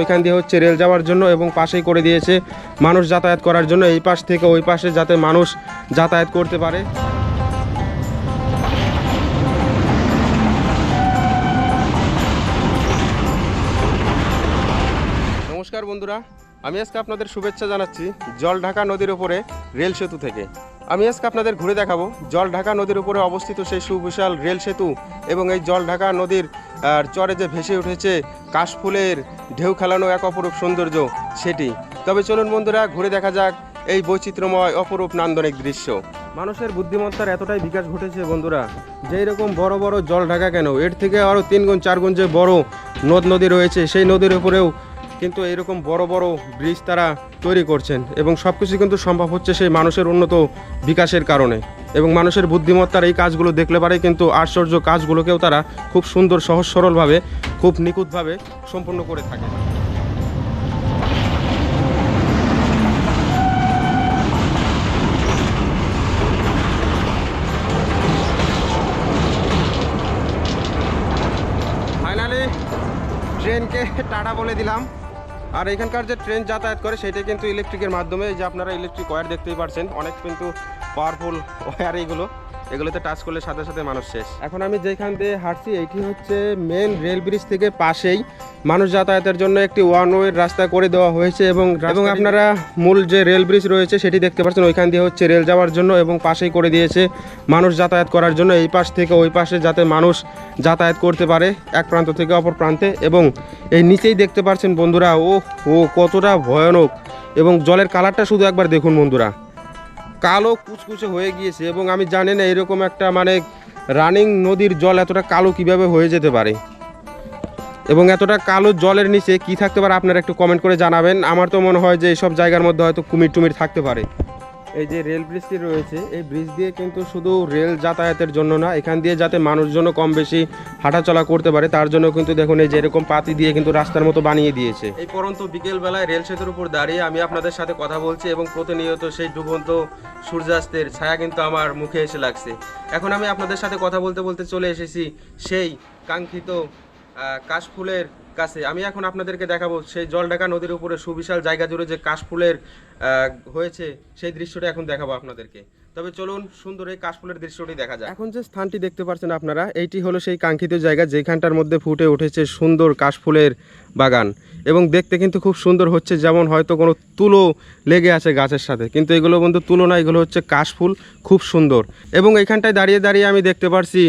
ওইখান দিয়ে হচ্ছে রেল যাওয়ার জন্য এবং পাশেই করে দিয়েছে মানুষ যাতায়াত করার জন্য। এই পাশ থেকে ওই পাশে যাতে মানুষ যাতায়াত করতে পারে। নমস্কার বন্ধুরা। আমি আজকে আপনাদের শুভেচ্ছা জানাচ্ছি জল ঢাকা নদীর উপরে রেল সেতু থেকে। আমি আজকে আপনাদের ঘুরে দেখাবো জল ঢাকা নদীর উপরে অবস্থিত সেই সুবিশাল রেল সেতু এবং এই জল ঢাকা নদীর চরে যে ভেসে উঠেছে কাশফুলের ঢেউ খেলানো এক অপরূপ সৌন্দর্য সেটি। তবে চলুন বন্ধুরা, ঘুরে দেখা যাক এই বৈচিত্র্যময় অপরূপ নান্দনিক দৃশ্য। মানুষের বুদ্ধিমত্তার এতটাই বিকাশ ঘটেছে বন্ধুরা, যেই রকম বড় বড় জল ঢাকা কেন? এর থেকে আরও তিন গুণ চার গুণ যে বড় নদ নদী রয়েছে, সেই নদীর উপরেও কিন্তু এরকম বড় বড় ব্রিজ তারা তৈরি করছেন এবং সব কিছু কিন্তু সম্ভব হচ্ছে সেই মানুষের উন্নত বিকাশের কারণে। এবং মানুষের বুদ্ধিমত্তার এই কাজগুলো দেখলে পারে কিন্তু আশ্চর্য কাজগুলোকেও তারা খুব সুন্দর, সহজ, সরলভাবে, খুব নিখুঁতভাবে সম্পূর্ণ করে থাকে। ট্রেনকে টাটা বলে দিলাম। আর এখানকার যে ট্রেন যাতায়াত করে, সেটা কিন্তু ইলেকট্রিকের মাধ্যমে যে আপনারা ইলেকট্রিক ওয়্যার দেখতেই পারছেন, অনেক কিন্তু পাওয়ারফুল ওয়্যার এইগুলো এগুলোতে টাচ করলে সাথে সাথে মানুষ শেষ। এখন আমি যেখান দিয়ে হাঁটছি এইটি হচ্ছে মেন রেল ব্রিজ থেকে পাশেই। মানুষ যাতায়াতের জন্য একটি ওয়ান ওয়ে রাস্তা করে দেওয়া হয়েছে এবং এবং আপনারা মূল যে রেল ব্রিজ রয়েছে সেটি দেখতে পাচ্ছেন ওইখান দিয়ে হচ্ছে রেল যাওয়ার জন্য এবং পাশেই করে দিয়েছে মানুষ যাতায়াত করার জন্য। এই পাশ থেকে ওই পাশে যাতে মানুষ যাতায়াত করতে পারে এক প্রান্ত থেকে অপর প্রান্তে। এবং এই নিচেই দেখতে পাচ্ছেন বন্ধুরা ও ও কতটা ভয়ানক। এবং জলের কালারটা শুধু একবার দেখুন বন্ধুরা। কালো কুচকুচে হয়ে গিয়েছে এবং আমি জানি না এরকম একটা মানে রানিং নদীর জল এতটা কালো কীভাবে হয়ে যেতে পারে। এবং এতটা কালো জলের নিচে কি থাকতে পারে আপনারা একটু কমেন্ট করে জানাবেন। আমার তো মনে হয় যে এইসব জায়গার মধ্যে হয়তো কুমির টুমির থাকতে পারে। এই যে রেল ব্রিজটি রয়েছে, এই ব্রিজ দিয়ে কিন্তু শুধু রেল যাতায়াতের জন্য না, এখান দিয়ে যাতে মানুষজনও কম বেশি হাঁটাচলা করতে পারে, তার জন্য কিন্তু দেখুন এই যে এরকম পাতি দিয়ে কিন্তু রাস্তার মতো বানিয়ে দিয়েছে। এই পরন্ত বিকেল বেলায় রেল সেতুর উপর দাঁড়িয়ে আমি আপনাদের সাথে কথা বলছি এবং প্রতিনিয়ত সেই ডুবন্ত সূর্যাস্তের ছায়া কিন্তু আমার মুখে এসে লাগছে। এখন আমি আপনাদের সাথে কথা বলতে বলতে চলে এসেছি সেই কাঙ্ক্ষিত কাশফুলের কাছে। আমি এখন আপনাদেরকে দেখাবো সেই জলঢাকা নদীর উপরে সুবিশাল জায়গা জুড়ে যে কাশফুলের হয়েছে, সেই দৃশ্যটা এখন দেখাবো আপনাদেরকে। তবে চলুন সুন্দর এই কাশফুলের দৃশ্যটি দেখা যায় এখন যে স্থানটি দেখতে পাচ্ছেন আপনারা এইটি হলো সেই কাঙ্ক্ষিত জায়গা যেখানটার মধ্যে ফুটে উঠেছে সুন্দর কাশফুলের বাগান। এবং দেখতে কিন্তু খুব সুন্দর হচ্ছে, যেমন হয়তো কোনো তুলো লেগে আছে গাছের সাথে। কিন্তু এগুলো বন্ধু তুলো না, এগুলো হচ্ছে কাশফুল, খুব সুন্দর। এবং এখানটায় দাঁড়িয়ে দাঁড়িয়ে আমি দেখতে পারছি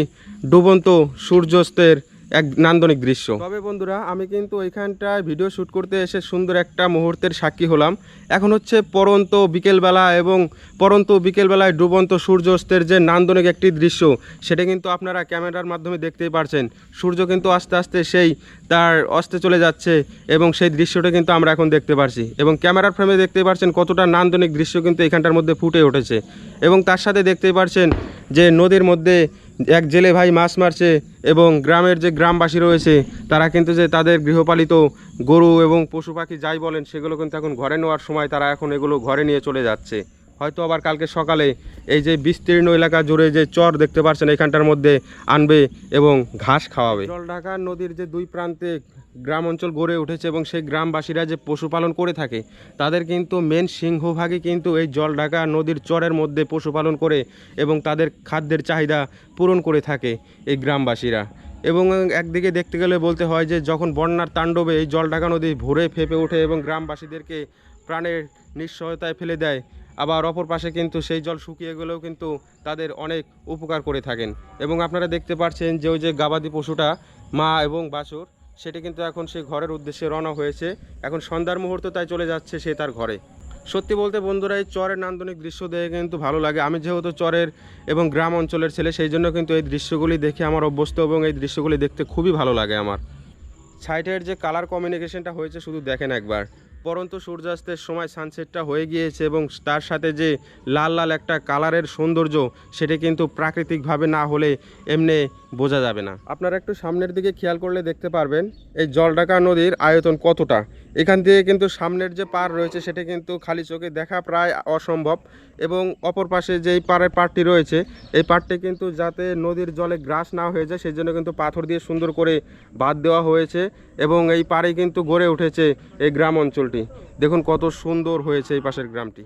ডুবন্ত সূর্যাস্তের এক নান্দনিক দৃশ্য। তবে বন্ধুরা, আমি কিন্তু ওইখানটায় ভিডিও শ্যুট করতে এসে সুন্দর একটা মুহূর্তের সাক্ষী হলাম। এখন হচ্ছে পরন্ত বিকেলবেলা এবং পরন্ত বিকেলবেলায় ডুবন্ত সূর্যাস্তের যে নান্দনিক একটি দৃশ্য, সেটা কিন্তু আপনারা ক্যামেরার মাধ্যমে দেখতেই পারছেন। সূর্য কিন্তু আস্তে আস্তে সেই তার অস্তে চলে যাচ্ছে এবং সেই দৃশ্যটা কিন্তু আমরা এখন দেখতে পারছি এবং ক্যামেরার ফ্রেমে দেখতে পারছেন কতটা নান্দনিক দৃশ্য কিন্তু এখানটার মধ্যে ফুটে উঠেছে এবং তার সাথে দেখতেই পারছেন যে নদীর মধ্যে এক জেলে ভাই মাছ মারছে এবং গ্রামের যে গ্রামবাসী রয়েছে, তারা কিন্তু যে তাদের গৃহপালিত গরু এবং পশু পাখি যাই বলেন, সেগুলো কিন্তু এখন ঘরে নেওয়ার সময় তারা এখন এগুলো ঘরে নিয়ে চলে যাচ্ছে। হয়তো আবার কালকে সকালে এই যে বিস্তীর্ণ এলাকা জুড়ে যে চর দেখতে পাচ্ছেন এখানটার মধ্যে আনবে এবং ঘাস খাওয়াবে। জলঢাকা নদীর যে দুই প্রান্তে গ্রাম অঞ্চল গড়ে উঠেছে এবং সেই গ্রামবাসীরা যে পশুপালন করে থাকে, তাদের কিন্তু মেন সিংহভাগই কিন্তু এই জলঢাকা নদীর চরের মধ্যে পশুপালন করে এবং তাদের খাদ্যের চাহিদা পূরণ করে থাকে এই গ্রামবাসীরা। এবং একদিকে দেখতে গেলে বলতে হয় যে, যখন বন্যার তাণ্ডবে এই জলঢাকা নদী ভরে ফেপে ওঠে এবং গ্রামবাসীদেরকে প্রাণের নিশ্চয়তায় ফেলে দেয় আবার অপর পাশে কিন্তু সেই জল শুকিয়ে গেলেও কিন্তু তাদের অনেক উপকার করে থাকেন। এবং আপনারা দেখতে পাচ্ছেন যে ওই যে গাবাদি পশুটা, মা এবং বাছুর, সেটি কিন্তু এখন সে ঘরের উদ্দেশ্যে রওনা হয়েছে। এখন সন্ধ্যার মুহূর্ত তাই চলে যাচ্ছে সে তার ঘরে। সত্যি বলতে বন্ধুরা, এই চরের নান্দনিক দৃশ্য দেখে কিন্তু ভালো লাগে। আমি যেহেতু চরের এবং গ্রাম অঞ্চলের ছেলে, সেই জন্য কিন্তু এই দৃশ্যগুলি দেখে আমার অভ্যস্ত এবং এই দৃশ্যগুলি দেখতে খুবই ভালো লাগে আমার। সাইটের যে কালার কমিউনিকেশনটা হয়েছে শুধু দেখেন একবার। পরন্ত সূর্যাস্তের সময় সানসেটটা হয়ে গিয়েছে এবং তার সাথে যে লাল লাল একটা কালারের সৌন্দর্য, সেটা কিন্তু প্রাকৃতিকভাবে না হলে এমনি বোঝা যাবে না। আপনারা একটু সামনের দিকে খেয়াল করলে দেখতে পারবেন, এই জলঢাকা নদীর আয়তন কতটা। এখান থেকে কিন্তু সামনের যে পার রয়েছে, সেটা কিন্তু খালি চোখে দেখা প্রায় অসম্ভব এবং অপর পাশে যেই পাড়ের পাড়টি রয়েছে, এই পাড়টি কিন্তু যাতে নদীর জলে গ্রাস না হয়ে যায় সেই জন্য কিন্তু পাথর দিয়ে সুন্দর করে বাদ দেওয়া হয়েছে এবং এই পাড়ে কিন্তু গড়ে উঠেছে এই গ্রাম অঞ্চলটি। দেখুন কত সুন্দর হয়েছে এই পাশের গ্রামটি।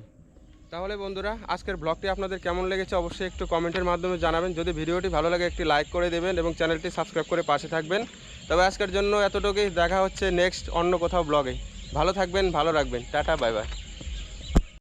তাহলে বন্ধুরা, আজকের ব্লগটি আপনাদের কেমন লেগেছে অবশ্যই একটু কমেন্টের মাধ্যমে জানাবেন। যদি ভিডিওটি ভালো লাগে, একটি লাইক করে দেবেন এবং চ্যানেলটি সাবস্ক্রাইব করে পাশে থাকবেন। তবে আজকের জন্য এতটুকুই, দেখা হচ্ছে নেক্সট অন্য কোথাও ব্লগে। ভালো থাকবেন, ভালো রাখবেন। Tata, bye bye.